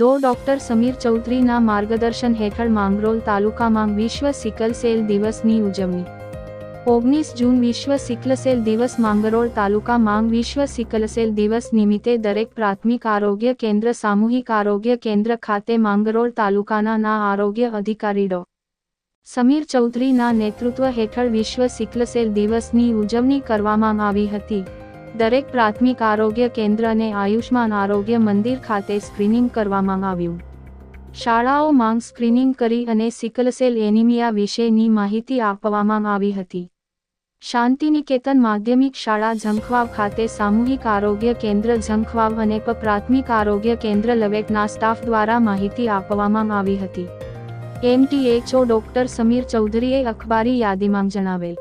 દો ડોક્ટર સમીર ચૌધરીના માર્ગદર્શન હેઠળ માંગરોલ તાલુકામાં વિશ્વ સિકલ સેલ દિવસની ઉજવણી. ઓગણીસ જૂન વિશ્વ સિકલસેલ દિવસ માંગરોળ તાલુકા માંગ વિશ્વ સિકલસેલ દિવસ નિમિત્તે દરેક પ્રાથમિક આરોગ્ય કેન્દ્ર, સામૂહિક આરોગ્ય કેન્દ્ર ખાતે માંગરોળ તાલુકાના ના આરોગ્ય અધિકારી ડો. સમીર ચૌધરીના નેતૃત્વ હેઠળ વિશ્વ સિકલસેલ દિવસની ઉજવણી કરવામાં આવી હતી. દરેક પ્રાથમિક આરોગ્ય કેન્દ્રને આયુષ્માન આરોગ્ય મંદિર ખાતે સ્ક્રીનિંગ કરવામાં આવ્યું. શાળાઓ માંગ સ્ક્રીનિંગ કરી અને સિકલસેલ એનિમિયા વિશેની માહિતી આપવામાં આવી હતી. શાંતિનિકેતન માધ્યમિક શાળા ઝંખવાવ ખાતે સામૂહિક આરોગ્ય કેન્દ્ર ઝંખવાવ અને પ્રાથમિક આરોગ્ય કેન્દ્ર લવેટના સ્ટાફ દ્વારા માહિતી આપવામાં આવી હતી. એમટીએચઓ ડોક્ટર સમીર ચૌધરીએ અખબારી યાદીમાં જણાવેલ